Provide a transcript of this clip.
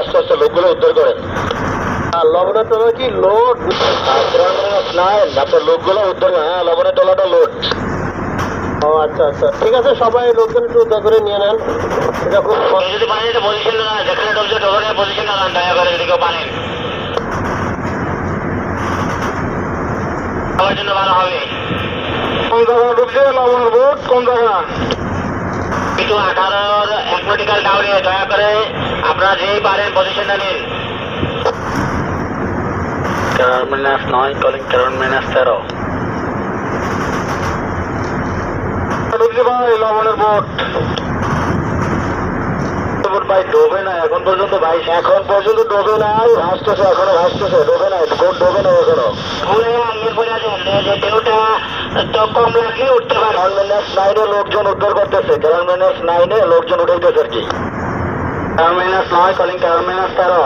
আস্তে আস্তে লোকগুলো উদ্ধার করেন লবণের কি লোড? আপনার লোকগুলো উদ্ধার করেন হ্যাঁ লবণের টলাটা লোড। ও আচ্ছা আচ্ছা। ঠিক আছে সবাই লোকজন একটু উদ্ধার করে নিয়ে নেন। এটা খুব যদি পারেন এটা পজিশন না যেখানে ঢুকছে ঢোকার পজিশন না দয়া করে যদি কেউ পারেন আমার জন্য ভালো হবে। কোন জায়গায় ঢুকছে? লবণের বোট কোন জায়গা আঠারোর অ্যাথলেটিক্যাল ডাউনে দয়া করে আপনারা যেই পারেন পজিশনটা নিন। টার্মিনাস নয় কলিং টার্মিনাস তেরো ডোবে না, এখন পর্যন্ত ভাই, এখন পর্যন্ত ডোবে নাই, ভাসতেছে, এখনও ভাসতেছে, ডোবে নাই ডোবে না এখনও। ভুলে করে আছেন যে ঢেউটা তো কম লাগলে উঠতে পারে টার্মিনাস নাইনে লোকজন উদ্ধার করতেছে টার্মিনাস নাইনে লোকজন উঠাইতেছে আর কি টার্মিনাস নয় কলিং টার্মিনাস তেরো